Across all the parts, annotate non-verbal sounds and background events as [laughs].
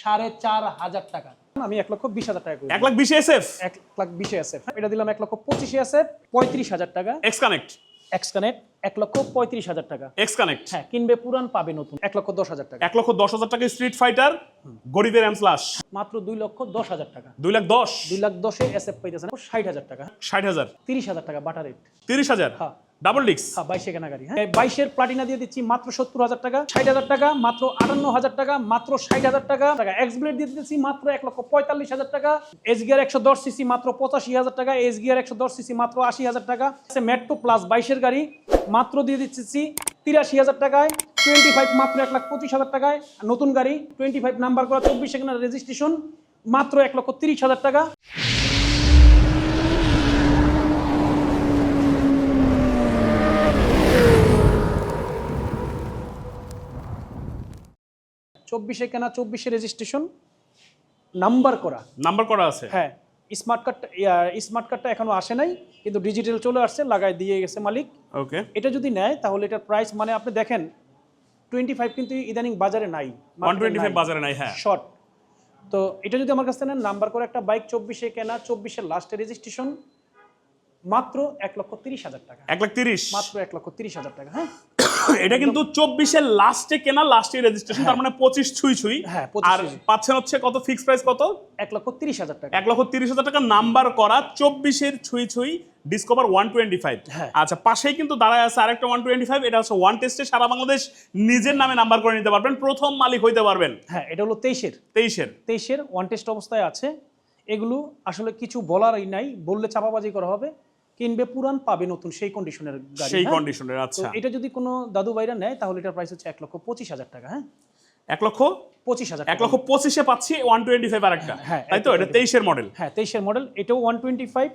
সাড়ে চার হাজার টাকা। আমি এক লক্ষ বিশ হাজার টাকা করি এক লাখ বিশ এসএফ? এক লাখ বিশে আছে এটা দিলাম এক লক্ষ পঁচিশে আছে পঁয়ত্রিশ হাজার টাকা। এক্স কানেক্ট এক্স কানেক্ট এক লক্ষ পঁয়ত্রিশ হাজার টাকা। এক্স কানেক্ট হ্যাঁ কিনবে পুরান পাবে নতুন। এক লক্ষ দশ হাজার টাকা। এক লক্ষ দশ হাজার টাকা স্ট্রিট ফাইটার গরিবের এম স্লাশ মাত্র দুই লক্ষ দশ হাজার টাকা। দুই লাখ দশ? দুই লাখ দশে এস এফ পাইতেছে ষাট হাজার টাকা। ষাট হাজার। তিরিশ হাজার টাকা বাটার রেট। তিরিশ হাজার? হ্যাঁ। ডাবল ডিক্স হ্যাঁ বাইশে কেনা গাড়ি হ্যাঁ। বাইশের প্লাটিনা দিয়ে দিচ্ছি মাত্র সত্তর হাজার টাকা, ষাট হাজার টাকা, মাত্র আটান্ন হাজার টাকা, মাত্র ষাট হাজার টাকা। টাকা এক্স ব্লেড দিয়ে দিচ্ছি মাত্র এক লক্ষ পঁয়তাল্লিশ হাজার টাকা। এস গিয়ার একশো দশ সিসি মাত্র পঁচাশি হাজার টাকা। এস গিয়ার একশো দশ সিসি মাত্র আশি হাজার টাকা। মেট্রো প্লাস বাইশের গাড়ি, মাত্র দিয়ে দিচ্ছি তিরাশি হাজার টাকায়। টোয়েন্টি ফাইভ মাত্র এক লাখ পঁচিশ হাজার টাকায়। নতুন গাড়ি টোয়েন্টি ফাইভ নাম্বার করা চব্বিশ সেকেন্ডের রেজিস্ট্রেশন মাত্র এক লক্ষ তিরিশ হাজার টাকা। চব্বিশে কেনা চব্বিশে রেজিস্ট্রেশন নাম্বার করা। নাম্বার করা আছে? হ্যাঁ স্মার্ট কার্ডটা স্মার্ট কার্ডটা এখনও আসে নাই কিন্তু ডিজিটাল চলে আসছে লাগাই দিয়ে গেছে মালিক। ওকে এটা যদি নেয় তাহলে এটার প্রাইস মানে আপনি দেখেন টোয়েন্টি ফাইভ কিন্তু ইদানিং বাজারে নাই। ওয়ান টোয়েন্টি ফাইভ বাজারে নাই হ্যাঁ। শর্ট তো এটা যদি আমার কাছ নেন নাম্বার করে একটা বাইক চব্বিশে কেনা চব্বিশের লাস্টে রেজিস্ট্রেশন মাত্র এক লক্ষ তিরিশ হাজার টাকা। এক লাখ তিরিশ? মাত্র এক লক্ষ তিরিশ হাজার টাকা হ্যাঁ। এটা কিন্তু চব্বিশের লাস্টে কেনা লাস্টে রেজিস্ট্রেশন তার মানে পঁচিশ ছুঁই ছুঁই। হ্যাঁ, আর। পাচ্ছেন হচ্ছে কত? ফিক্স প্রাইস কত? এক লক্ষ তিরিশ হাজার টাকা। এক লক্ষ তিরিশ হাজার টাকা নাম্বার করা চব্বিশের ছুঁই ছুঁই ডিসকভার ওয়ান টোয়েন্টি ফাইভ হ্যাঁ। আচ্ছা পাশেই কিন্তু দাঁড়ায় আছে আরেকটা ওয়ান টোয়েন্টি ফাইভ এটা হচ্ছে ওয়ান টেস্টে সারা বাংলাদেশ নিজের নামে নাম্বার করে নিতে পারবেন প্রথম মালিক হইতে পারবেন। হ্যাঁ এটা হলো তেইশের। তেইশের। তেইশের ওয়ান টেস্ট অবস্থায় আছে। এগুলো আসলে কিছু বলারই নাই বললে চাপাবাজি করা হবে। কিনবে পুরান পাবে নতুন সেই কন্ডিশনের গাড়ি সেই হ্যাঁ? কন্ডিশনের আচ্ছা। এটা যদি কোনো দাদু ভাইরা নেয় তাহলে এটার প্রাইস হচ্ছে এক লক্ষ পঁচিশ হাজার টাকা হ্যাঁ? এক লক্ষ পঁচিশ হাজার এক লক্ষ পঁচিশে পাচ্ছি ওয়ান টোয়েন্টি ফাইভ আর একটা হ্যাঁ, তাই তো? এটা তেইশের মডেল হ্যাঁ তেইশের মডেল এটাও ওয়ান টোয়েন্টি ফাইভ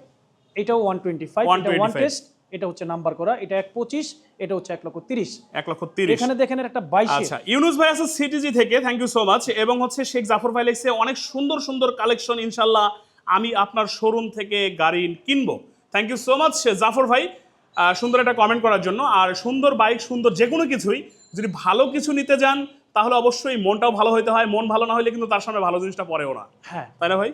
এটাও ওয়ান টোয়েন্টি ফাইভ এটা ওয়ান 125 টেস্ট এটা হচ্ছে নাম্বার করা এটা এক পঁচিশ এটা হচ্ছে এক লক্ষ তিরিশ। এক লক্ষ তিরিশ। এখানে দেখেন একটা বাইশে আচ্ছা ইউনুস ভাই আছে সিটিজি থেকে থ্যাংক ইউ সো মাচ এবং হচ্ছে শেখ জাফর ভাই লিখছে অনেক সুন্দর সুন্দর কালেকশন ইনশাল্লাহ আমি আপনার শোরুম থেকে গাড়ি কিনবো। Thank you so much Jafar ভাই। সুন্দর একটা কমেন্ট করার জন্য। আর সুন্দর বাইক সুন্দর যে কোনো কিছুই যদি ভালো কিছু নিতে যান তাহলে অবশ্যই মনটাও ভালো হইতে হয়। মন ভালো না হলে কিন্তু তার সামনে ভালো জিনিসটা পড়েও না। হ্যাঁ। তাই না ভাই?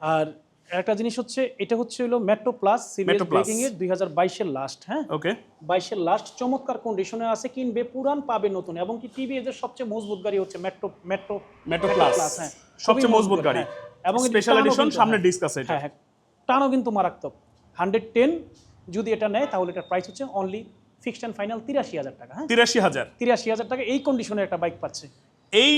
আর একটা জিনিস হচ্ছে এটা হচ্ছে হলো মেট্রো প্লাস Plus। ব্রেকিং এর দুই হাজার বাইশের লাস্ট হ্যাঁ? ওকে বাইশের লাস্ট চমৎকার কন্ডিশনে আছে কিনবে পুরান পাবে নতুন। এবং কি টিভিএস এর সবচেয়ে মজবুত গাড়ি হচ্ছে মেট্রো মেট্রো মেট্রো প্লাস হ্যাঁ। সবচেয়ে মজবুত গাড়ি। হ্যাঁ। এবং স্পেশাল এডিশন সামনে হ্যাঁ। ডিস্ক আছে এটা। হ্যাঁ হ্যাঁ। টানও কিন্তু মারাত্মক। হান্ড্রেড টেন যদি এটা নেয় তাহলে এটার প্রাইস হচ্ছে অনলি ফিক্সড অ্যান্ড ফাইনাল তিরাশি হাজার টাকা হ্যাঁ? তিরাশি হাজার। তিরাশি হাজার টাকা এই কন্ডিশনের একটা বাইক পাচ্ছে। এই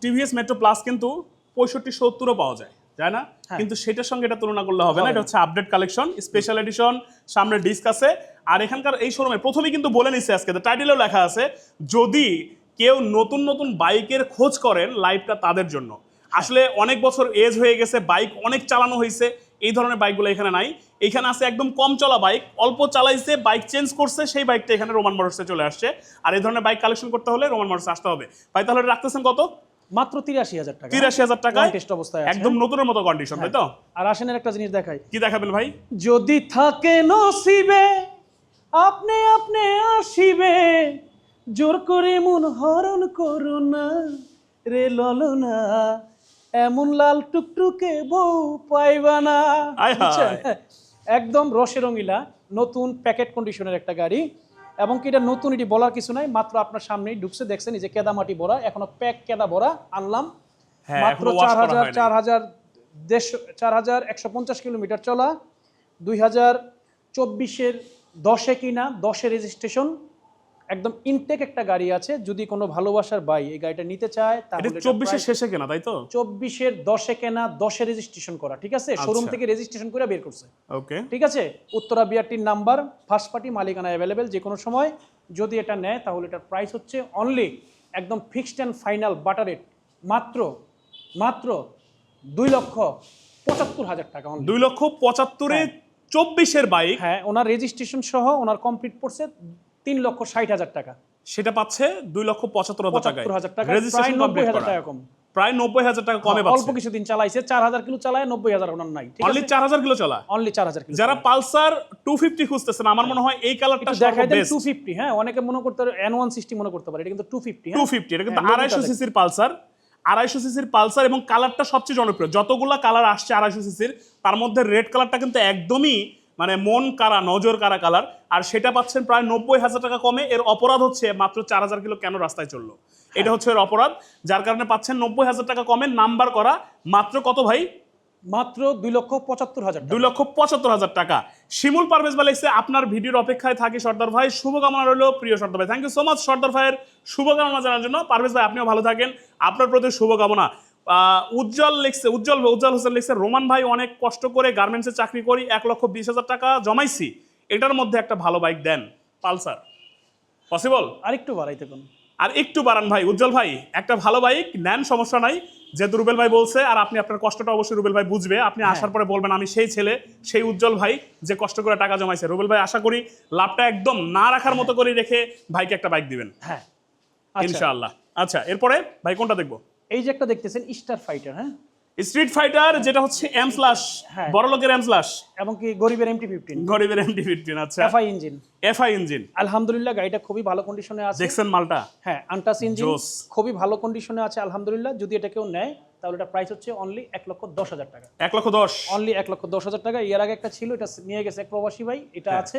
টিভিএস মেট্রো প্লাস কিন্তু পঁয়ষট্টি সত্তরও পাওয়া যায় তাই না? হ্যাঁ। কিন্তু সেটার সঙ্গে এটা তুলনা করলে হবে না এটা হচ্ছে আপডেট কালেকশন স্পেশাল এডিশন সামনে ডিস্ক আছে। আর এখানকার এই শোরুমে প্রথমেই কিন্তু বলে নিচ্ছে আজকে টাইটেলেও লেখা আছে যদি কেউ নতুন নতুন বাইকের খোঁজ করেন লাইভটা তাদের জন্য। আসলে অনেক বছর এজ হয়ে গেছে বাইক অনেক চালানো হয়েছে এই ধরনের বাইকগুলো এখানে নাই। এখানে আছে একদম কম চলা বাইক অল্প চালাইছে বাইক চেঞ্জ করছে সেই বাইকটা এখানে রোমান মোটরসে চলে আসছে। আর এই ধরনের বাইক কালেকশন করতে হলে রোমান মোটরসে আসতে হবে। ভাই তাহলে রাখতেছেন কত? মাত্র তিরাশি হাজার টাকা। তিরাশি হাজার টাকায় টেস্ট অবস্থায় একদম নতুনের মতো কন্ডিশন তাই তো? আর আসেনের একটা জিনিস দেখাই। কি দেখাবেন ভাই? যদি থাকে নসিবে আপনি আপনি আসিবে। জোর করে মন হরণ করো না রে ললনা। এমন লাল টুকটুকে বউ পাইবা না? একদম রসে রঙিলা নতুন প্যাকেট কন্ডিশনের একটা গাড়ি। এবং কি এটা নতুন এটি বলার কিছু নাই মাত্র আপনার সামনেই ঢুকছে দেখছেন এই যে কেদা মাটি ভরা এখনও প্যাক কেদা ভরা আনলাম। হ্যাঁ, মাত্র চার হাজার চার হাজার দেড়শো চার হাজার একশো পঞ্চাশ কিলোমিটার চলা দুই হাজার চব্বিশের দশে কিনা দশে রেজিস্ট্রেশন একদম ইনটেক একটা গাড়ি আছে যদি কোনো ভালোবাসার বাই এই গাড়িটা নিতে চায় তাহলে চব্বিশের শেষে কেনা তাই তো? চব্বিশের দশে কেনা দশে রেজিস্ট্রেশন করা ঠিক আছে? শোরুম আচ্ছা। থেকে রেজিস্ট্রেশন করে বের করছে। ওকে। ঠিক আছে? উত্তরা বিআরটির নাম্বার ফার্স্ট পার্টি মালিকানা অ্যাভেলেবেল যে কোনো সময়। যদি এটা নেয় তাহলে এটার প্রাইস হচ্ছে অনলি একদম fixed and final better rate মাত্র মাত্র দুই লক্ষ পঁচাত্তর হাজার টাকা। দুই লক্ষ পঁচাত্তরে চব্বিশের বাইক হ্যাঁ ওনার রেজিস্ট্রেশন সহ ওনার কমপ্লিট পড়ছে তিন লক্ষ ষাট হাজার টাকা। সেটা পাচ্ছে দুই লক্ষ পঁচাত্তর হাজার টাকা রেজিস্ট্রেশন কমপ্লিট করা। টাকা কম। প্রায় নব্বই হাজার টাকা কমে অল্প কিছুদিন চালাইছে চার হাজার কিলো চালায় নব্বই হাজার ওনার নাই অনলি চার হাজার কিলো চলা অনলি চার হাজার কিলো যারা পালসার টু ফিফটি খুঁজতেছেন আমার মনে হয় এই কালারটা দেন টু ফিফটি হ্যাঁ অনেকে মনে করতে পারে এন ওয়ান সিক্সটি মনে করতে পারে এটা কিন্তু টু ফিফটি টু ফিফটি এটা কিন্তু হ্যাঁ, আড়াইশো সিসির পালসার। আড়াইশো সিসির পালসার এবং কালারটা সবচেয়ে জনপ্রিয়। যতগুলা কালার আসছে আড়াইশো সিসির তার মধ্যে রেড কালারটা কিন্তু একদমই মানে মন কারা নজর কারা কালার আর সেটা পাচ্ছেন প্রায় নব্বই হাজার টাকা কমে। এর অপরাধ হচ্ছে মাত্র চার হাজার কিলো কেন রাস্তায় চলল? এটা হচ্ছে এর অপরাধ যার কারণে পাচ্ছেন নব্বই হাজার টাকা কমে। নাম্বার করা মাত্র কত ভাই? মাত্র দুই লক্ষ পঁচাত্তর হাজার দুই লক্ষ পঁচাত্তর হাজার টাকা। শিমুল পারভেজ ভাই লিখছে আপনার ভিডিওর অপেক্ষায় থাকি সর্দার ভাই। শুভকামনা রইল প্রিয় সর্দার ভাই। Thank you so much Sardar ভাইয়ের শুভকামনা জানার জন্য। পারভেজ ভাই আপনিও ভালো থাকেন। আপনার প্রতি শুভকামনা। উজ্জ্বল লিখছে উজ্জ্বল উজ্জ্বল হোসেন লিখছে রোমান ভাই অনেক কষ্ট করে গার্মেন্টসে চাকরি করি এক লক্ষ বিশ হাজার টাকা জমাইছি। এটার মধ্যে একটা ভালো বাইক দেন। পালসার পসিবল আরেকটু বাড়াইতে কোন আর একটু বাড়ান ভাই উজ্জ্বল ভাই একটা ভালো বাইক নেন সমস্যা নাই। যেহেতু রুবেল ভাই বলছে আর আপনি আপনার কষ্টটা অবশ্যই রুবেল ভাই বুঝবে। আপনি আসার পরে বলবেন আমি সেই ছেলে সেই উজ্জ্বল ভাই যে কষ্ট করে টাকা জমাইছে। রুবেল ভাই আশা করি লাভটা একদম না রাখার মতো করে রেখে ভাইকে একটা বাইক দিবেন। হ্যাঁ। আচ্ছা। ইনশাআল্লাহ। আচ্ছা এরপরে ভাই কোনটা দেখব? এই যে একটা দেখতেছেন স্টার ফাইটার হ্যাঁ? স্ট্রিট ফাইটার যেটা হচ্ছে এম স্লাশ হ্যাঁ। বড় লোকের এম স্লাশ এবং কি গরিবের এমটি ফিফটিন গরিবের এমটি ফিফটিন আচ্ছা। এফআই ইঞ্জিন এফআই ইঞ্জিন আলহামদুলিল্লাহ গাড়িটা খুবই ভালো কন্ডিশনে আছে। দেখছেন মালটা? হ্যাঁ আন্টাস ইঞ্জিন খুবই ভালো কন্ডিশনে আছে আলহামদুলিল্লাহ। যদি এটা কেউ নেয় তাহলে এটা প্রাইস হচ্ছে অনলি এক লক্ষ দশ হাজার টাকা। এক লক্ষ দশ। অনলি এক লক্ষ দশ হাজার টাকা। এর আগে একটা ছিল এটা নিয়ে গেছে এক প্রবাসী ভাই। এটা হ্যাঁ। আছে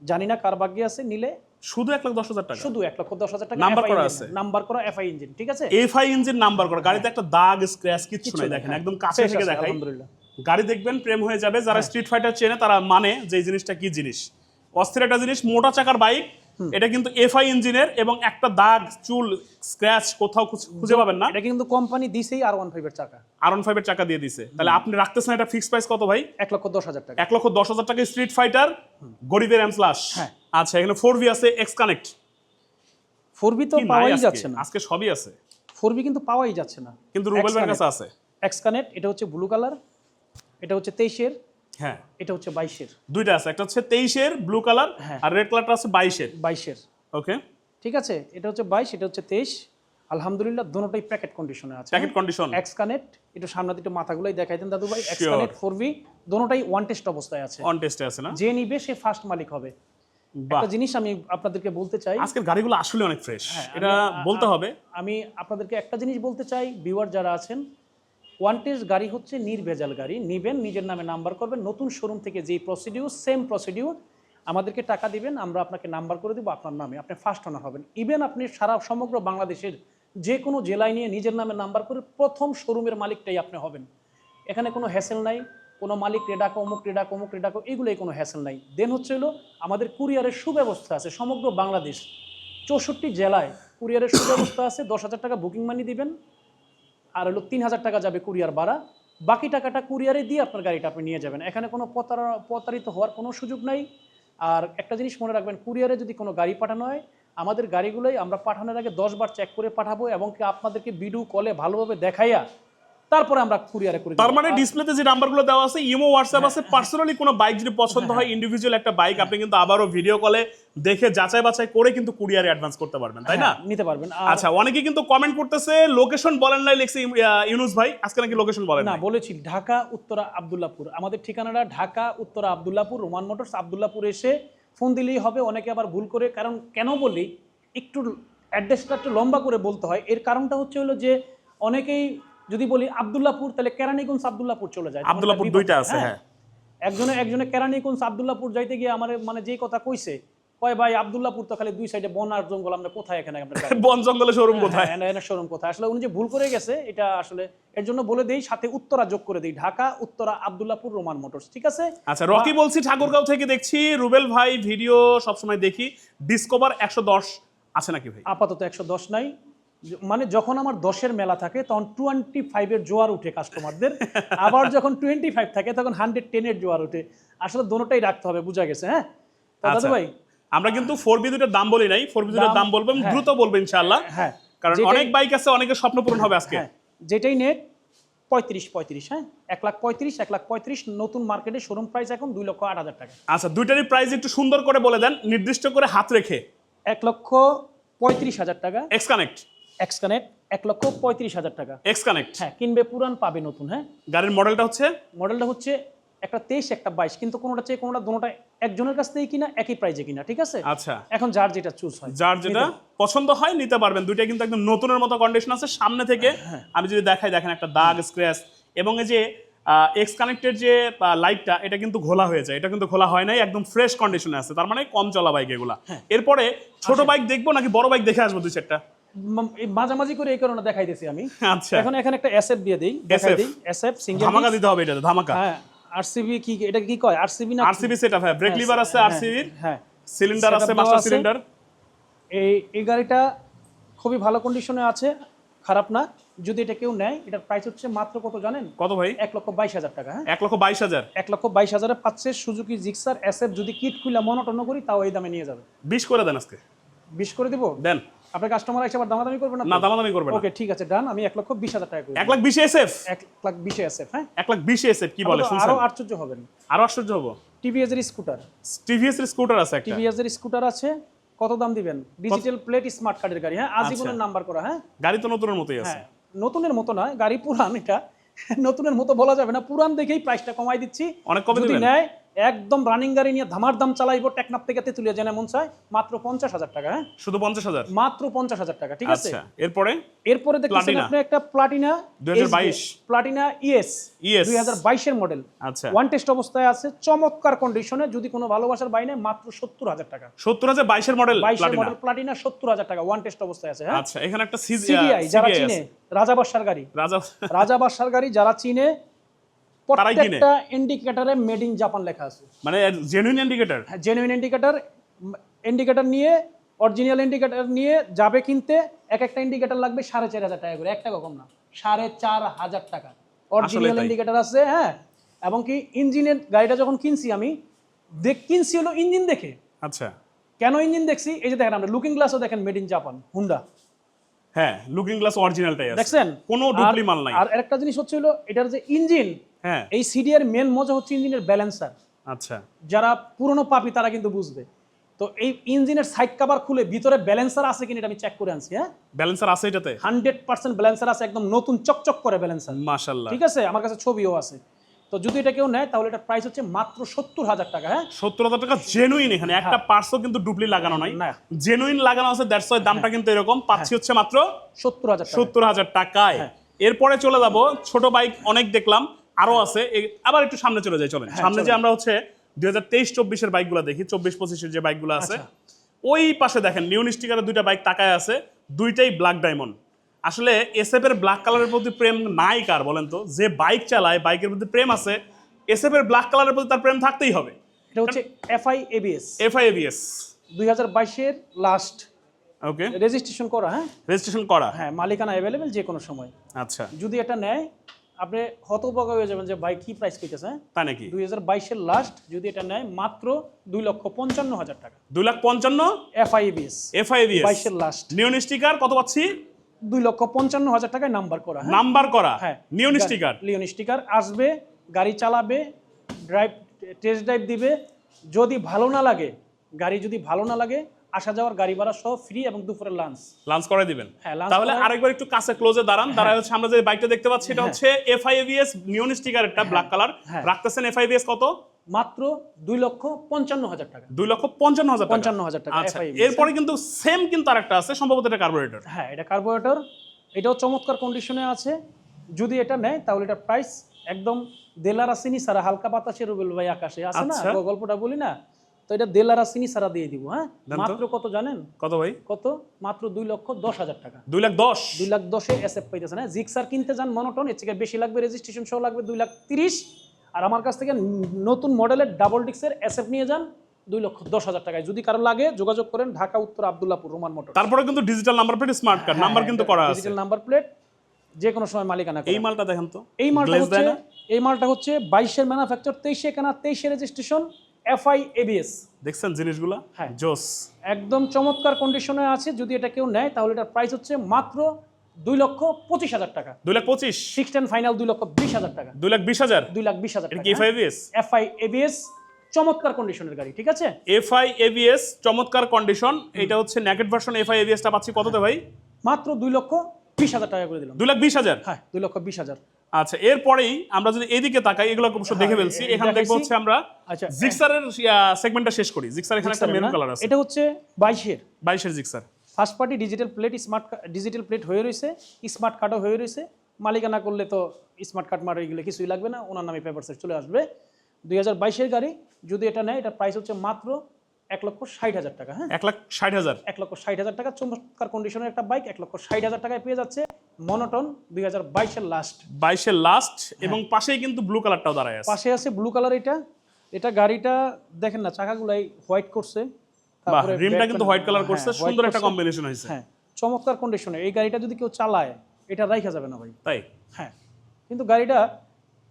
জানি না কার ভাগ্যে আছে নিলে শুধু এক লক্ষ দশ হাজার টাকা। শুধু এক লক্ষ দশ হাজার টাকা নাম্বার করা আছে? নাম্বার করা এফআই ইঞ্জিন ঠিক আছে? এফআই ইঞ্জিন নাম্বার করা গাড়িতে একটা দাগ স্ক্র্যাচ কিচ্ছু নাই দেখেন হ্যাঁ। একদম কাছে থেকে দেখাই। আলহামদুলিল্লাহ। গাড়ি দেখবেন প্রেম হয়ে যাবে যারা স্ট্রিট ফাইটার চেনে তারা মানে যে জিনিসটা কি জিনিস। অস্থির একটা জিনিস মোটা চাকার বাইক এটা কিন্তু এফআই ইঞ্জিনের এবং একটা দাগ চুল স্ক্র্যাচ কোথাও খুঁজ- পাবেন না। এটা কিন্তু কোম্পানি দিছেই আর ওয়ান ফাইভের চাকা। আর ওয়ান ফাইভের চাকা দিয়ে দিছে। তাহলে আপনি রাখতেছেন এটা ফিক্স প্রাইস কত ভাই? এক লক্ষ দশ হাজার টাকা। এক লক্ষ দশ হাজার টাকা স্ট্রিট ফাইটার গরিবের এম হ্যাঁ। আচ্ছা এখানে ফোর ভি আছে এক্স কানেক্ট ফোর বি তো পাওয়াই যাচ্ছে না। আজকে সবই আছে। ফোর বি কিন্তু পাওয়াই যাচ্ছে না। কিন্তু রুবেল ভাইয়ের কাছে আছে। এক্স কানেক্ট এটা হচ্ছে ব্লু কালার এটা হচ্ছে তেইশের হ্যাঁ। এটা হচ্ছে বাইশের। দুইটা আছে একটা হচ্ছে তেইশের ব্লু কালার হ্যাঁ। আর রেড কালারটা আছে বাইশের। বাইশের। ওকে। ঠিক আছে এটা হচ্ছে বাইশ এটা হচ্ছে তেইশ। আলহামদুলিল্লাহ দুটোটাই প্যাকেট কন্ডিশনে আছে। প্যাকেট কন্ডিশন এক্স কানেক্ট একটু সামনে একটু মাথাগুলোই দেখাই দেন দাদু ভাই এক্স. কানেক্ট ফোর বি দুটোটাই ওয়ান টেস্ট অবস্থায় আছে। ওয়ান টেস্টে আছে না? যে নিবে সে ফার্স্ট মালিক হবে। একটা জিনিস আমি আপনাদেরকে বলতে চাই। আজকের গাড়িগুলো আসলে অনেক ফ্রেশ হ্যাঁ, এটা বলতে হবে। আমি আপনাদেরকে একটা জিনিস বলতে চাই ভিউয়ার যারা আছেন ওয়ান টেস্ট গাড়ি হচ্ছে নির্ভেজাল গাড়ি। নিবেন নিজের নামে নাম্বার করবেন নতুন শোরুম থেকে যেই প্রসিডিউর সেম প্রসিডিউর আমাদেরকে টাকা দিবেন আমরা আপনাকে নাম্বার করে দেবো আপনার নামে। আপনি ফার্স্ট ওনার হবেন। ইভেন আপনি সারা সমগ্র বাংলাদেশের যে কোনো জেলায় নিয়ে নিজের নামে নাম্বার করে প্রথম শোরুমের মালিকটাই আপনি হবেন। এখানে কোনো হ্যাসেল নাই। কোনো মালিক রেডাকো অমুক রেডাকো অমুক রেডাকো এগুলোই কোনো হ্যাসেল নাই। দেন হচ্ছে হলো, আমাদের কুরিয়ারের সুব্যবস্থা আছে, সমগ্র বাংলাদেশ। চৌষট্টি জেলায় কুরিয়ারের সুব্যবস্থা আছে, দশ হাজার টাকা বুকিং মানি দিবেন, আর হলো তিন হাজার টাকা যাবে কুরিয়ার ভাড়া। বাকি টাকাটা কুরিয়ারে দিয়ে আপনার গাড়িটা আপনি নিয়ে যাবেন। এখানে কোনো প্রতারিত হওয়ার কোনো সুযোগ নাই। আর একটা জিনিস মনে রাখবেন, কুরিয়ারে যদি কোনো গাড়ি পাঠানো হয়, আমাদের গাড়িগুলোই আমরা পাঠানোর আগে দশবার চেক করে পাঠাবো এবং আপনাদেরকে ভিডিও কলে ভালোভাবে দেখাইয়া তারপরে আমরা কুরিয়ারে করে তার মানে ডিসপ্লেতে যে নাম্বারগুলো দেওয়া আছে ইমো হোয়াটসঅ্যাপ হ্যাঁ, আছে পার্সোনালি কোনো বাইক যদি পছন্দ হয় ইন্ডিভিজুয়াল একটা বাইক আপনি কিন্তু আবারও ভিডিও কলে দেখে যাচাই বাছাই করে কিন্তু কুরিয়ারে অ্যাডভান্স করতে পারবেন তাই না? হ্যাঁ, নিতে পারবেন। আচ্ছা অনেকে কিন্তু কমেন্ট করতেছে লোকেশন বলেন নাই লিখছে ইউনুস ভাই আজকে নাকি লোকেশন বলেন না বলেছি ঢাকা উত্তরা আবদুল্লাপুর। আমাদের ঠিকানাটা ঢাকা উত্তরা আবদুল্লাপুর রোমান মোটরস আবদুল্লাপুর এসে ফোন দিলেই হবে অনেকে আবার ভুল করে কারণ কেন বলি একটু অ্যাড্রেসটা একটু লম্বা করে বলতে হয়। এর কারণটা হচ্ছে হলো যে অনেকেই যদি বলি আবদুল্লাপুর তাহলে কেরানীগঞ্জ আবদুল্লাপুর চলে যায়। আবদুল্লাপুর দুইটা আছে, হ্যাঁ। একজনে একজনে কেরানীগঞ্জ আবদুল্লাপুর যাইতে গিয়ে আমার মানে যেই কথা কইছে কয় ভাই আবদুল্লাপুর তো খালি দুই সাইডে বন আর জঙ্গল আমরা কোথায় এখানে [laughs] বন জঙ্গলে শোরুম কোথায়? হ্যাঁ, এনার শোরুম কোথায়। আসলে উনি যে ভুল করে গেছে এটা আসলে এর জন্য বলে দেই সাথে উত্তরা যোগ করে দেই। ঢাকা উত্তরা আবদুল্লাপুর রোমান মোটরস ঠিক আছে? আচ্ছা রকি বলছি ঠাকুরগাঁও থেকে দেখছি। রুবেল ভাই ভিডিও সবসময় দেখি। ডিসকভার একশো দশ আছে নাকি ভাই? আপাতত একশো দশ নাই। য- মানে যখন আমার দশের মেলা থাকে তখন টোয়েন্টি ফাইভের জোয়ার উঠে কাস্টমারদের আবার যখন টোয়েন্টি ফাইভ থাকে তখন হান্ড্রেড টেনের জোয়ার উঠে। আসলে দোনোটাই রাখতে হবে বোঝা গেছে হ্যাঁ? দাদু আচ্ছা। ভাই আমরা কিন্তু ফোর বি দুটার দাম বলি নাই। ফোর বি দুটার দাম- দাম বলব হ্যাঁ। দ্রুত বলব ইনশাআল্লাহ। হ্যাঁ। কারণ অনেক বাইক আছে অনেকের স্বপ্ন পূরণ হবে আজকে। হ্যাঁ। যেটাই নেট পঁয়ত্রিশ পঁয়ত্রিশ হ্যাঁ? এক লাখ পঁয়ত্রিশ এক লাখ পঁয়ত্রিশ নতুন মার্কেটে শোরুম প্রাইস এখন দুই লক্ষ আট হাজার টাকা। আচ্ছা দুইটারই প্রাইস একটু সুন্দর করে বলে দেন নির্দিষ্ট করে হাত রেখে। এক লক্ষ পঁয়ত্রিশ হাজার টাকা। এক্স কানেক্ট এক্স কানেক্ট এক লক্ষ পঁয়ত্রিশ হাজার টাকা। এক্স কানেক্ট হ্যাঁ কিনবে পুরান পাবে নতুন হ্যাঁ। গাড়ির মডেলটা হচ্ছে? মডেলটা হচ্ছে একটা তেইশ একটা বাইশ কিন্তু কোনোটা চেয়ে কোনোটা দুটোটা একজনের কাছ থেকে কিনা একই প্রাইজে কিনা ঠিক আছে? আচ্ছা। এখন যার যেটা চুজ হয়। যার যেটা পছন্দ হয় নিতে পারবেন। দুইটা কিন্তু একদম নতুনের মতো কন্ডিশন আছে সামনে থেকে হ্যাঁ। আমি যদি দেখাই দেখেন একটা দাগ স্ক্র্যাচ এবং এই যে এক্স কানেক্টেড যে লাইটটা এটা কিন্তু ঘোলা হয়ে যায়। এটা কিন্তু খোলা হয় নাই একদম ফ্রেশ কন্ডিশনে আছে। তার মানে কম চলা বাইক এগুলা। হ্যাঁ। এরপরে ছোট বাইক দেখব নাকি বড় বাইক দেখে আসব দুই চারটা মাঝামাঝি করে এই কারণে দেখাইতেছি আমি। আচ্ছা। এখন এখানে একটা এসএফ দিয়ে দেই দেখাই দেই। এসএফ সিঙ্গেল ধামাকা দিতে হবে এটাতে ধামাকা। হ্যাঁ আরসিবি কি এটা কি কয়? আরসিবি না আরসিবি সেট আপ হ্যাঁ ব্রেক লিভার আছে হ্যাঁ, আরসিবির হ্যাঁ। সিলিন্ডার আছে মাস্টার সিলিন্ডার এই এই গাড়িটা খুবই ভালো কন্ডিশনে আছে খারাপ না। যদি এটা কেউ নেয় এটার প্রাইস হচ্ছে মাত্র কত জানেন? কত ভাই? এক লক্ষ বাইশ হাজার টাকা হ্যাঁ। এক লক্ষ বাইশ হাজার। এক লক্ষ বাইশ হাজারে পাচ্ছে সুজুকি জিক্সার এসএফ যদি কিট খুলে মনোটন্য করি তাও এই দামে নিয়ে যাবে। বিশ করে দেন আজকে। বিশ করে দিব? দেন। আপনার কাস্টমার এসে আবার দামাদামি করবে না না দামাদামি করবে না। ওকে ঠিক আছে ডান আমি লক্ষ বিশ হাজার টাকা করে লাখ এসএফ? এসএফ হ্যাঁ? লাখ এসএফ কি বলে আরও আশ্চর্য হবেন। আরও আশ্চর্য হব? টিভিএস এর স্কুটার টিভিএস এর স্কুটার আছে একটা। টিভিএস এর স্কুটার আছে। কত দাম দিবেন? ডিজিটাল প্লেট স্মার্ট কার্ডের গাড়ি হ্যাঁ? আচ্ছা। আজীবনের নাম্বার করা হ্যাঁ? গাড়ি তো নতুনের মতোই আছে। হ্যাঁ নতুনের মতো নয় গাড়ি পুরান এটা। নতুনের মতো বলা যাবে না পুরান দেখেই প্রাইসটা কমাই দিচ্ছি। অনেক কমে যদি নেয় একদম রানিং গাড়ি নিয়ে ধামার দাম চালাইবো টেকনাপ থেকে তেতুলিয়া জেনে মন চায়? মাত্র পঞ্চাশ হাজার টাকা হ্যাঁ? শুধু পঞ্চাশ হাজার? মাত্র পঞ্চাশ হাজার টাকা ঠিক আছে? আচ্ছা এরপরে? এরপরে দেখতেছেন। আপনি একটা প্লাটিনা 2022 প্লাটিনা ইএস ES দুই হাজার বাইশের মডেল আচ্ছা। ওয়ান টেস্ট অবস্থায় আছে চমৎকার কন্ডিশনে যদি কোনো ভালোবাসার বাই বাইনে মাত্র সত্তর হাজার টাকা। সত্তর হাজার বাইশের মডেল বাইশের মডেল প্লাটিনা সত্তর হাজার টাকা ওয়ান টেস্ট অবস্থায় আছে হ্যাঁ? আচ্ছা এখানে একটা সিজি সিডিআই যারা চিনে রাজা বাসার গাড়ি। রাজা রাজা বাসার গাড়ি যারা চিনে। প্রত্যেকটা ইন্ডিকেটরে মেড ইন জাপান লেখা আছে। মানে genuine indicator genuine indicator indicator নিয়ে অরিজিনাল ইন্ডিকেটর নিয়ে যাবে কিনতে এক একটা ইন্ডিকেটর লাগবে সাড়ে চার হাজার টাকা করে এক টাকা কম না সাড়ে চার হাজার টাকা। অরিজিনাল ইন্ডিকেটর আছে হ্যাঁ এবং কি ইঞ্জিনের গাড়িটা যখন কিনছি আমি দেখ কিনছি হলো ইঞ্জিন দেখে। আচ্ছা। কেন ইঞ্জিন দেখছি? এই যে দেখেন আমরা লুকিং গ্লাসও দেখেন মেড ইন জাপান হুন্ডা হ্যাঁ লুকিং গ্লাস অরিজিনালটাই আছে। দেখছেন? কোনো ডুপ্লি মাল নাই। আর একটা জিনিস হচ্ছে হলো এটার যে ইঞ্জিন হ্যাঁ। এই সিডিআর মেন মজা হচ্ছে ইঞ্জিনের ব্যালেন্সার আচ্ছা। যারা পুরনো পাপি তারা কিন্তু বুঝবে। তো এই ইঞ্জিনের সাইড কাভার খুলে ভিতরে ব্যালেন্সার আছে কিনা এটা আমি চেক করে আনছি হ্যাঁ? ব্যালেন্সার আছে এটাতে? হান্ড্রেড পার্সেন্ট ব্যালেন্সার আছে একদম নতুন চকচক করে ব্যালেন্সার মাশাল্লাহ ঠিক আছে? আমার কাছে ছবিও আছে। তো যদি এটা কেউ নেয় তাহলে এটার প্রাইস হচ্ছে মাত্র সত্তর হাজার টাকা হ্যাঁ? সত্তর হাজার টাকা জেনুইন এখানে। একটা পার্সও কিন্তু ডুপ্লি লাগানো নাই। জেনুইন লাগানো আছে দ্যাটস ওয়াই দামটা কিন্তু এরকম। পাচ্ছি হচ্ছে মাত্র সত্তর হাজার টাকা সত্তর হাজার টাকায়। হ্যাঁ। এরপরে চলে যাব ছোট বাইক অনেক দেখলাম। আরও আছে। এ- আবার একটু সামনে চলে যাই চলেন। হ্যাঁ, সামনে যে আমরা হচ্ছে দুই হাজার তেইশ চব্বিশের বাইকগুলো দেখি চব্বিশ পঁচিশের যে বাইকগুলো আছে আচ্ছা। ওই পাশে দেখেন নিউন স্টিকারের দুইটা বাইক তাকায় আছে দুইটাই ব্ল্যাক ডায়মন্ড আসলে এসএফ এর ব্ল্যাক কালারের প্রতি প্রেম নাই কার বলেন তো? যে বাইক চালায় বাইকের প্রতি প্রেম আছে এসএফ এর ব্ল্যাক কালারের প্রতি তার প্রেম থাকতেই হবে। এটা হচ্ছে এফআই এবিএস এফআইএবিএস দুই হাজার বাইশের লাস্ট ওকে রেজিস্ট্রেশন করা হ্যাঁ? রেজিস্ট্রেশন করা। হ্যাঁ মালিকানা অ্যাভেলেবেল যে কোনো সময়। আচ্ছা। যদি এটা নেয় আপনি হতবাক হয়ে যাবেন যে ভাই কি প্রাইস পেতেছে হ্যাঁ? তাই নাকি? দুই হাজার বাইশের লাস্ট যদি এটা নেয় মাত্র দুই লক্ষ পঞ্চান্ন হাজার টাকা। দুই লাখ পঞ্চান্ন? এফআইবিএস এফআইএবিএস বাইশের লাস্ট নিউন স্টিকার কত পাচ্ছি? দুই লক্ষ পঞ্চান্ন হাজার টাকায় নাম্বার করা নাম্বার করা। হ্যাঁ। নিউন স্টিকার লিওন স্টিকার আসবে গাড়ি চালাবে ড্রাইভ টেস্ট ড্রাইভ দিবে। যদি ভালো না লাগে গাড়ি যদি ভালো না লাগে আসা যাওয়ার গাড়ি ভাড়া সহ ফ্রি এবং দুপুরের লাঞ্চ লাঞ্চ করে দিবেন। হ্যাঁ, তাহলে আরেকবার একটু কাছে ক্লোজে দাঁড়ান। দাঁড়ায় হচ্ছে আমরা যে বাইকটা দেখতে পাচ্ছি এটা হচ্ছে এফআইএবিএস নিউন স্টিকার একটা ব্ল্যাক কালার হ্যাঁ। রাখতেছেন এফআইএবিএস কত? মাত্র দুই লক্ষ পঞ্চান্ন হাজার টাকা। দুই লক্ষ পঞ্চান্ন হাজার টাকা। পঞ্চান্ন হাজার টাকা আচ্ছা এরপরে কিন্তু সেম কিন্তু আরেকটা আছে সম্ভবত এটা কার্বোরেটর হ্যাঁ এটা কার্বোরেটর এটাও চমৎকার কন্ডিশনে আছে। যদি এটা নেয় তাহলে এটা প্রাইস একদম দেলারা চিনি সারা হালকা বাতাসে রুবেল ভাই আকাশে। আছে না? আচ্ছা। গল্পটা বলি না? তো এটা দেলারা চিনি সারা দিয়ে দিব হ্যাঁ? মাত্র কত জানেন? কত ভাই? কত? মাত্র দুই লক্ষ দশ হাজার টাকা। দুই লাখ দশ? দুই লাখ দশে এসএফ পাইতেছে না জিক্সার কিনতে যান মনোটন এর থেকে বেশি লাগবে রেজিস্ট্রেশন সহ লাগবে দুই লাখ তিরিশ। আর আমার কাছ থেকে নতুন মডেলের ডাবল ডিক্সের এসএফ নিয়ে যান দুই লক্ষ দশ হাজার টাকায়। যদি কারও লাগে যোগাযোগ করেন ঢাকা উত্তর আবদুল্লাপুর রোমান মোটর তারপরে কিন্তু digital number plate smart card হ্যাঁ, নাম্বার কিন্তু করা আছে। ডিজিটাল নাম্বার প্লেট যে কোনো সময় মালিকানা এই মালটা দেখেন তো? এই মালটা হচ্ছে এই মালটা হচ্ছে বাইশের ম্যানুফ্যাকচার তেইশে কেনা তেইশে রেজিস্ট্রেশন এফআই এবিএস দেখছেন জিনিসগুলা? হ্যাঁ। জোস। একদম চমৎকার কন্ডিশনে আছে যদি এটা কেউ নেয় তাহলে এটার প্রাইস হচ্ছে মাত্র দুই লক্ষ পঁচিশ হাজার টাকা। দুই লাখ পঁচিশ? সিক্সট অ্যান্ড ফাইনাল দুই লক্ষ বিশ হাজার টাকা। দুই লাখ বিশ হাজার? দুই লাখ বিশ হাজার এটা টাকা কি এফআইএবিএস এফআই এবিএস চমৎকার কন্ডিশনের গাড়ি ঠিক আছে? এফআই এবিএস চমৎকার কন্ডিশন এটা হচ্ছে নেকেট ভার্সন এফআই এবিএসটা পাচ্ছি কততে ভাই? মাত্র দুই লক্ষ বিশ হাজার টাকা করে দিলাম। দুই লাখ বিশ হাজার? হ্যাঁ দুই লক্ষ বিশ হাজার। আচ্ছা এরপরেই আমরা যদি এদিকে তাকাই এগুলো অবশ্য দেখে হ্যাঁ, ফেলছি। এ- এখানে দেখব হচ্ছে আমরা আচ্ছা জিক্সারের সেগমেন্টটা শেষ করি। জিক্সার এখানে একটা মেরুন কালার আছে। এটা হচ্ছে বাইশের। বাইশের Gixxer first party digital plate smart digital plate হয়ে রয়েছে স্মার্ট কার্ডও হয়ে রয়েছে মালিকানা করলে তো স্মার্ট কার্ড মার এগুলো কিছুই লাগবে না ওনার নামে পেপার সেট চলে আসবে। দুই হাজার বাইশের গাড়ি যদি এটা নেয় এটার প্রাইস হচ্ছে মাত্র এক লক্ষ ষাট হাজার টাকা হ্যাঁ? এক লাখ ষাট হাজার। এক লক্ষ ষাট হাজার টাকা। চমৎকার কন্ডিশনের একটা বাইক এক লক্ষ ষাট হাজার টাকায় পেয়ে যাচ্ছে। মনোটন দুই হাজার বাইশের লাস্ট বাইশের লাস্ট এবং পাশেই কিন্তু ব্লু কালারটাও দাঁড়ায় আছে। পাশে আছে ব্লু কালার এটা। এটা গাড়িটা দেখেন না চাকাগুলাই হোয়াইট করছে। তারপরে রিমটা কিন্তু হোয়াইট কালার হ্যাঁ, করছে সুন্দর একটা কম্বিনেশন হয়েছে। হ্যাঁ চমৎকার কন্ডিশনে এই গাড়িটা যদি কেউ চালায় এটা রাইখা যাবে না ভাই। তাই? হ্যাঁ কিন্তু গাড়িটা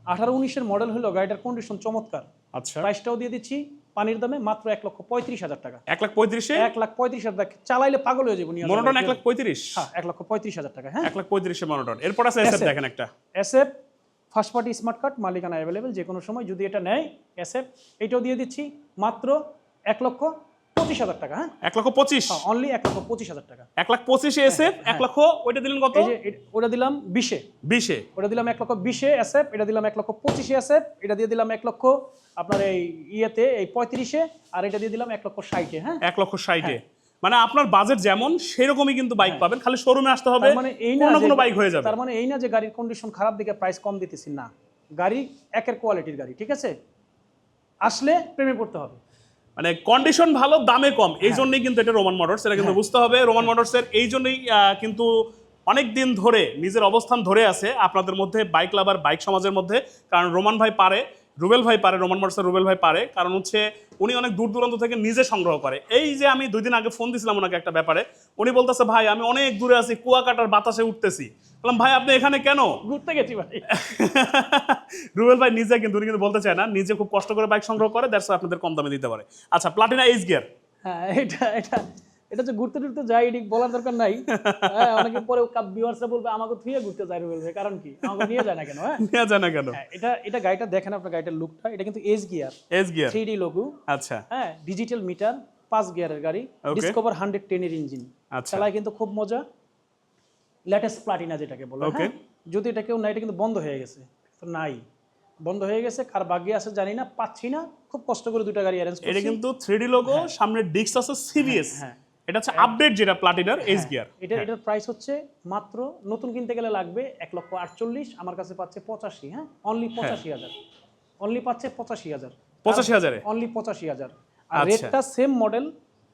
আঠারো উনিশের মডেল হলো গাড়িটার কন্ডিশন চমৎকার। আচ্ছা। প্রাইসটাও দিয়ে দিচ্ছি পানির দামে মাত্র এক লক্ষ পঁয়ত্রিশ হাজার টাকা। এক লাখ পঁয়ত্রিশে? এক লাখ পঁয়ত্রিশ হাজার টাকা। চালাইলে পাগল হয়ে যাব। মনোটন এক লাখ পঁয়ত্রিশ? হ্যাঁ এক লক্ষ পঁয়ত্রিশ হাজার টাকা হ্যাঁ। এক লাখ পঁয়ত্রিশে মনোটন এরপর আছে এসএফ দেখেন একটা। SF first party smart card মালিকানা অ্যাভেলেবেল যে কোনো সময় যদি এটা নেয় এসএফ এটাও দিয়ে দিচ্ছি মাত্র এক লক্ষ পঁচিশ হাজার টাকা হ্যাঁ? এক লক্ষ পঁচিশ। অনলি এক লক্ষ পঁচিশ হাজার টাকা। এক লাখ পঁচিশে এসএফ এক লক্ষ ওইটা দিলেন কত? ওটা দিলাম বিশে। বিশে। ওটা দিলাম এক লক্ষ বিশে এসএফ এটা দিলাম এক লক্ষ পঁচিশে এসএফ এটা দিয়ে দিলাম এক লক্ষ আপনার এই ইয়েতে এই পঁয়ত্রিশে আর এটা দিয়ে দিলাম এক লক্ষ ষাটে হ্যাঁ? এক লক্ষ ষাটে। মানে আপনার বাজেট যেমন সেরকমই কিন্তু বাইক পাবেন খালি শোরুমে আসতে হবে মানে এই না কোনো বাইক হয়ে যাবে। তার মানে এই না যে গাড়ির কন্ডিশন খারাপ দিকে প্রাইস কম দিতেছি না। গাড়ি একের কোয়ালিটির গাড়ি ঠিক আছে? আসলে প্রেমে পড়তে হবে। মানে কন্ডিশন ভালো দামে কম হ্যাঁ। এই জন্যই কিন্তু এটা রোমান মোটরস এটা কিন্তু বুঝতে হবে। রোমান মোটরসের এই জন্যই কিন্তু অনেক দিন ধরে নিজের অবস্থান ধরে আছে আপনাদের মধ্যে বাইক লাভার বাইক সমাজের মধ্যে। কারণ রোমান ভাই পারে রুবেল ভাই পারে রোমান মোটরসের রুবেল ভাই পারে। কারণ হচ্ছে উনি অনেক দূর দূরান্ত থেকে নিজে সংগ্রহ করে। এই যে আমি দুই দিন আগে ফোন দিছিলাম ওনাকে একটা ব্যাপারে উনি বলতেছে ভাই আমি অনেক দূরে আছি কুয়াকাটার বাতাসে উঠতেছি। বললাম ভাই আপনি এখানে কেন? ঘুরতে গেছি ভাই। [laughs] রুবেল ভাই নিজে কিন্তু উনি কিন্তু বলতে চায় না নিজে খুব কষ্ট করে বাইক সংগ্রহ করে দ্যাটস আপনাদের কম দামে দিতে পারে। আচ্ছা প্লাটিনা এইচ গিয়ার হ্যাঁ এটা এটা এটা যে ঘুরতে টুরতে যাই এটি বলার দরকার নাই। হ্যাঁ অনেকে পরে ভিউয়ার্সরা বলবে আমাকে থুয়ে ঘুরতে যাই বলবে কারণ কি? আমাকে নিয়ে যায় না কেন হ্যাঁ? নেওয়া যায় না কেন? হ্যাঁ, এটা এটা গাড়িটা দেখেন আপনার গাড়িটার লুকটা এটা কিন্তু S gear H gear three D logo আচ্ছা। হ্যাঁ ডিজিটাল মিটার পাঁচ গিয়ারের গাড়ি। ডিসকভার হান্ড্রেড টেনের ইঞ্জিন। চালায় কিন্তু খুব মজা। লেটেস্ট প্লাটিনা যেটাকে বলে Okay. হ্যাঁ? যদি এটা কেউ নাই এটা কিন্তু বন্ধ হয়ে গেছে। তো নাই। বন্ধ হয়ে গেছে কার ভাগ্যে আছে জানি না পাচ্ছি না খুব কষ্ট করে দুটো গাড়ি অ্যারেঞ্জ এটা কিন্তু থ্রি লোগো সামনে ডিস্ক আছে সিবিএস হ্যাঁ এটা হচ্ছে আপডেট যেটা প্লাটিনার এইচ গিয়ার এটা এটার প্রাইস হচ্ছে মাত্র নতুন কিনতে গেলে লাগবে এক লক্ষ আটচল্লিশ আমার কাছে পাচ্ছে পঁচাশি হ্যাঁ? অনলি পঁচাশি হাজার। অনলি পাচ্ছে পঁচাশি হাজার। পঁচাশি হাজারে? অনলি পঁচাশি হাজার। আর। রেটটা সেম মডেল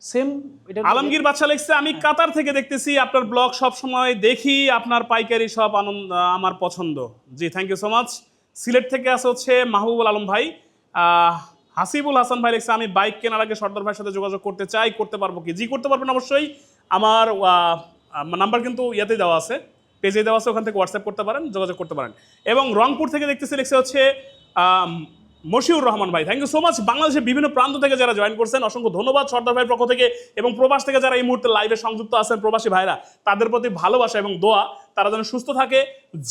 সেম এটা আলমগীর বাচ্চা লিখছে আমি কাতার থেকে দেখতেছি আপনার ব্লগ সব সময় দেখি আপনার পাইকারি সব আনন্দ আমার পছন্দ। জি thank you so much Sylhet থেকে আছে হচ্ছে মাহবুবুল আলম ভাই। হাসিবুল হাসান ভাই লিখছে আমি বাইক কেনার আগে সর্দার ভাইয়ের সাথে যোগাযোগ করতে চাই করতে পারব কি? জি করতে পারবেন অবশ্যই। আমার নাম্বার কিন্তু ইয়াতে দেওয়া আছে পেজে দেওয়া আছে ওখান থেকে হোয়াটসঅ্যাপ করতে পারেন যোগাযোগ করতে পারেন। এবং রংপুর থেকে দেখতেছি লিখছে হচ্ছে মশিউর রহমান ভাই থ্যাংক ইউ সো মাচ বাংলাদেশের বিভিন্ন প্রান্ত থেকে যারা জয়েন করছেন, অসংখ্য ধন্যবাদ সর্দার ভাইয়ের পক্ষ থেকে এবং প্রবাস থেকে যারা এই মুহূর্তে লাইভে সংযুক্ত আছেন প্রবাসী ভাইরা, তাদের প্রতি ভালোবাসা এবং দোয়া, তারা যেন সুস্থ থাকে,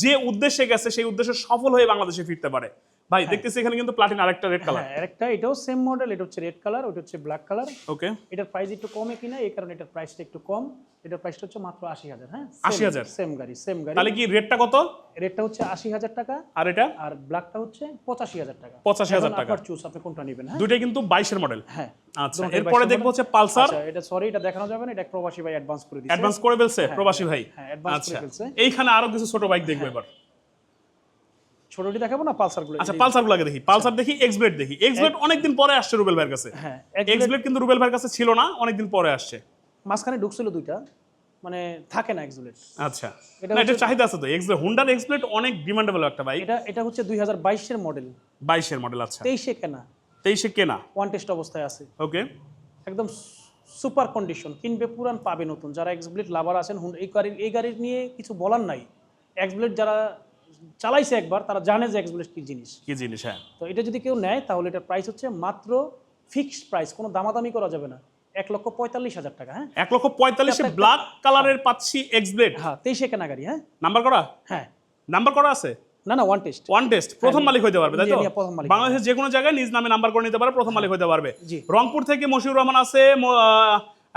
যে উদ্দেশ্যে গেছে সেই উদ্দেশ্যে সফল হয়ে বাংলাদেশে ফিরতে পারে। ভাই দেখতেছি এখানে কিন্তু প্লাটিন আরেকটা রেড কালার হ্যাঁ আরেকটা এটাও সেম মডেল এটা হচ্ছে রেড কালার ওটা হচ্ছে ব্ল্যাক কালার ওকে এটার প্রাইস একটু কমে কিনা এই কারণে এটার প্রাইসটা একটু কম। এটার প্রাইসটা হচ্ছে মাত্র আশি হাজার হ্যাঁ? 80,000 সেম গাড়ি সেম গাড়ি। তাহলে কি রেটটা কত? রেটটা হচ্ছে আশি হাজার টাকা। আর এটা? আর ব্ল্যাকটা হচ্ছে পঁচাশি হাজার টাকা। 85,000 এখন টাকা। আপনার চুজ আপনি কোনটা নেবেন হ্যাঁ? দুইটাই কিন্তু বাইশের মডেল হ্যাঁ। আচ্ছা এরপরে 22 দেখব হচ্ছে পালসার। আচ্ছা এটা সরি এটা দেখানো যাবে না এটা প্রবাসী ভাই অ্যাডভান্স করে দিয়েছে অ্যাডভান্স করে ফেলছে প্রবাসী ভাই। হ্যাঁ, advance করে আচ্ছা ফেলছে। এইখানে আরও কিছু ছোট বাইক দেখব এবার। ছোটটি দেখাবো না পালসারগুলো আচ্ছা পালসার গুলোকে দেখি। পালসার দেখি এক্সব্লেড দেখি। এক্সব্লেড অনেকদিন পরে আসছে রুবেল ভাইয়ের কাছে। হ্যাঁ এক্সব্লেড কিন্তু রুবেল ভাইয়ের কাছে ছিল না অনেকদিন পরে আসছে। মাঝখানে ঢুকছিল দুইটা মানে থাকে না এক্সুলেট আচ্ছা। এটা না এটা চাহিদা আছে তো। এক্সব্লেড হুন্ডার এক্সব্লেড অনেক ডিমান্ডেবল একটা বাইক এটা এটা হচ্ছে দুই হাজার বাইশের মডেল বাইশের মডেল আচ্ছা। তেইশে কেনা। তেইশে কেনা? ওয়ান টেস্ট অবস্থায় আছে। ওকে একদম সুপার কন্ডিশন কিনবে পুরান পাবে নতুন। যারা এক্সব্লেড লাভার আছেন এই গাড়ির এই গাড়ির নিয়ে কিছু বলার নাই। এক্সব্লেড যারা চালাইছে একবার তারা জানে যে এক্সব্লেড কি জিনিস। কি জিনিস হ্যাঁ। তো এটা যদি কেউ নেয় তাহলে এটার প্রাইস হচ্ছে মাত্র ফিক্সড প্রাইস কোনো দামাদামি করা যাবে না। এক লক্ষ পঁয়তাল্লিশ হাজার টাকা হ্যাঁ। এক লক্ষ পঁয়তাল্লিশে ব্ল্যাক কালারের পাচ্ছি এক্সব্লেড হ্যাঁ তেইশে কেনা গাড়ি হ্যাঁ। নাম্বার করা? হ্যাঁ। নাম্বার করা আছে? না না ওয়ান টেস্ট ওয়ান টেস্ট প্রথম মালিক হইতে পারবে তাই তো? বাংলাদেশের যে কোনো জায়গায় নিজ নামে নাম্বার করে নিতে পারে প্রথম মালিক হইতে পারবে। রংপুর থেকে মশিউর রহমান আছে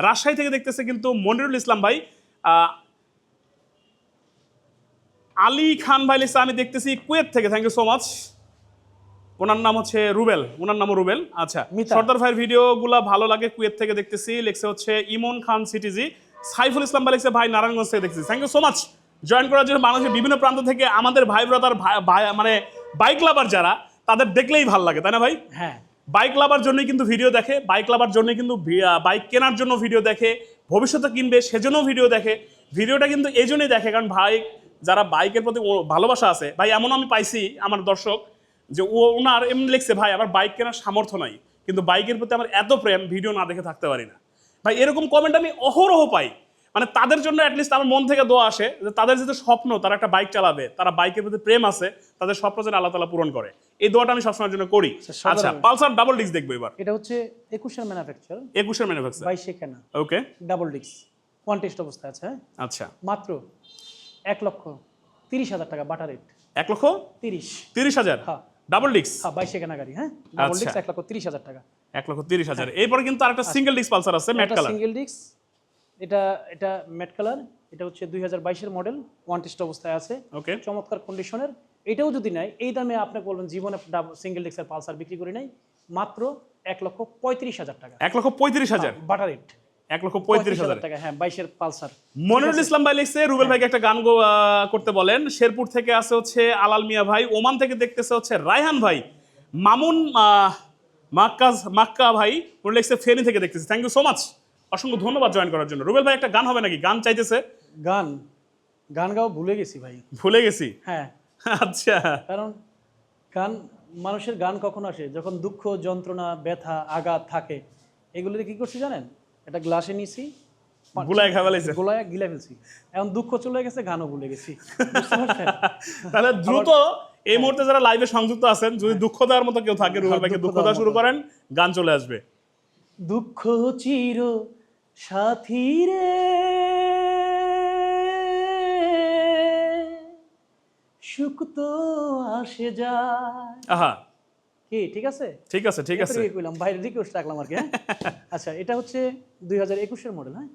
রাজশাহী থেকে দেখতেছে কিন্তু মনিরুল ইসলাম ভাই আলী খান ভাই লিখছে আমি দেখতেছি কুয়েত থেকে। থ্যাংক ইউ সো মাচ ওনার নাম হচ্ছে রুবেল। ওনার নামও রুবেল। আচ্ছা। সর্দার ভাইয়ের ভিডিওগুলো ভালো লাগে কুয়েত থেকে দেখতেছি। লিখছে হচ্ছে ইমন খান সিটিজি সাইফুল ইসলাম ভাই লিখছে ভাই নারায়ণগঞ্জ থেকে দেখতেছি। Thank you so much join করার জন্য বাংলাদেশের বিভিন্ন প্রান্ত থেকে আমাদের ভাই ব্রাদার মানে বাইক লাভার যারা তাদের দেখলেই ভালো লাগে তাই না ভাই? হ্যাঁ। বাইক লাভার জন্যই কিন্তু ভিডিও দেখে বাইক লাভার জন্যই কিন্তু বাইক কেনার জন্য ভিডিও দেখে ভবিষ্যতে কিনবে সেজন্যও ভিডিও দেখে। ভিডিওটা কিন্তু এই জন্যই দেখে কারণ ভাই যারা বাইকের প্রতি ভালোবাসা আছে ভাই এমন আমি পাইছি আমার দর্শক যে ও ওনার এমনি লিখছে ভাই আমার বাইক কেনার সামর্থ্য নাই কিন্তু বাইকের প্রতি আমার এত প্রেম ভিডিও না দেখে থাকতে পারি না। ভাই এরকম কমেন্ট আমি অহরহ পাই। মানে তাদের জন্য অ্যাটলিস্ট আমার মন থেকে দোয়া আসে যে তাদের যে স্বপ্ন তারা একটা বাইক চালাবে তারা বাইকের প্রতি প্রেম আছে তাদের স্বপ্ন যেন আল্লাহ তালা পূরণ করে। এই দোয়াটা আমি সবসময়ের জন্য করি। আচ্ছা, পালসার ডাবল ডিস্ক দেখব এবার। এটা হচ্ছে একুশের ম্যানুফ্যাকচার একুশের ম্যানুফ্যাকচার বাইশে কেনা। ওকে ডাবল ডিক্স ওয়ান টেস্ট অবস্থায় আছে হ্যাঁ? আচ্ছা। মাত্র এক লক্ষ তিরিশ হাজার টাকা বাটার রেট। এক লক্ষ তিরিশ। তিরিশ হাজার? হ্যাঁ। ডাবল ডিস্ক হ্যাঁ বাইশে কেনা গাড়ি হ্যাঁ? ডাবল আচ্ছা। ডিক্স এক লক্ষ তিরিশ হাজার টাকা। এক লক্ষ তিরিশ হাজার। এরপরে কিন্তু আরেকটা সিঙ্গেল ডিস্ক পালসার আছে ম্যাট কালার সিঙ্গেল ডিক্স এটা এটা ম্যাট কালার এটা হচ্ছে দুই হাজার বাইশের মডেল ওয়ান টেস্ট অবস্থায় আছে। ওকে চমৎকার কন্ডিশনের এটাও যদি নেয় এই দামে আপনাকে বলবেন জীবনে সিঙ্গেল ডিক্সের পালসার বিক্রি করে নেই। মাত্র এক লক্ষ পঁয়ত্রিশ হাজার টাকা। এক লক্ষ পঁয়ত্রিশ হাজার। বাটার রেট। এক লক্ষ পঁয়ত্রিশ হাজার টাকা হ্যাঁ বাইশের পালসার। মনিরুল ইসলাম ভাই লিখছে রুবেল ভাইকে একটা গান করতে বলেন। শেরপুর থেকে আছে হচ্ছে আলাল মিয়া ভাই ওমান থেকে দেখতেছে হচ্ছে রায়হান ভাই। মামুন মাক্কাজ মাক্কা ভাই উনি লিখছে ফেনি থেকে দেখতেছে। থ্যাংক ইউ সো মাচ অসংখ্য ধন্যবাদ জয়েন করার জন্য। রুবেল ভাই একটা গান হবে নাকি? গান চাইতেছে? গান। গান গাওয়া ভুলে গেছি ভাই। ভুলে গেছি? হ্যাঁ। আচ্ছা। কারণ গান মানুষের গান কখন আসে যখন দুঃখ যন্ত্রণা ব্যথা আঘাত থাকে। এগুলোতে কি করছি জানেন? একটা গ্লাসে নিছি ভুলাই খাওয়া লাইছে গোলায় গিলে ফেলছি। এখন দুঃখ চলে গেছে গানও ভুলে গেছি। [laughs] তাহলে দ্রুত এই মুহূর্তে যারা লাইভে সংযুক্ত আছেন যদি দুঃখ দেওয়ার মতো কেউ থাকে রুবেল ভাইকে দুঃখ দেওয়া শুরু করেন গান চলে আসবে। দুঃখ চির সাথী রে। সুখ তো আসে যায়। আহা। কি ঠিক আছে? ঠিক আছে ঠিক আছে। কইলাম? বাইরে রিকোয়েস্ট রাখলাম আর কি হ্যাঁ? [laughs] আচ্ছা এটা হচ্ছে দুই হাজার একুশের মডেল হ্যাঁ?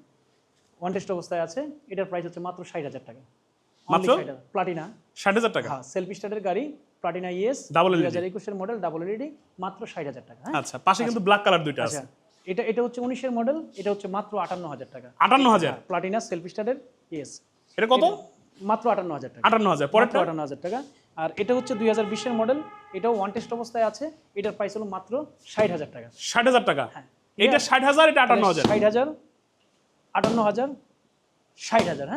ওয়ান টেস্ট অবস্থায় আছে এটার প্রাইস হচ্ছে মাত্র ষাট হাজার টাকা। মাত্র? প্লাটিনা ষাট হাজার টাকা? হ্যাঁ সেলফ স্টার্টের গাড়ি প্লাটিনা ইএস Double দুই হাজার একুশের মডেল ডাবল এলইডি মাত্র ষাট হাজার টাকা হ্যাঁ? আচ্ছা পাশে কিন্তু ব্ল্যাক কালার দুইটা আছে। আচ্ছা এটা এটা হচ্ছে উনিশের মডেল এটা হচ্ছে মাত্র আটান্ন হাজার টাকা। আটান্ন হাজার? প্লাটিনা সেলফ স্টার্টের ইএস এটা কত? মাত্র আটান্ন হাজার টাকা। আটান্ন হাজার মাত্র আটান্ন হাজার টাকা। আর এটা হচ্ছে দুই হাজার বিশের মডেল এটাও ওয়ান টেস্ট অবস্থায় আছে এটার প্রাইস হলো মাত্র ষাট হাজার টাকা। ষাট হাজার টাকা? হ্যাঁ। এটা ষাট হাজার এটা আটান্ন হাজার? ষাট হাজার আটান্ন হাজার ষাট হাজার হ্যাঁ?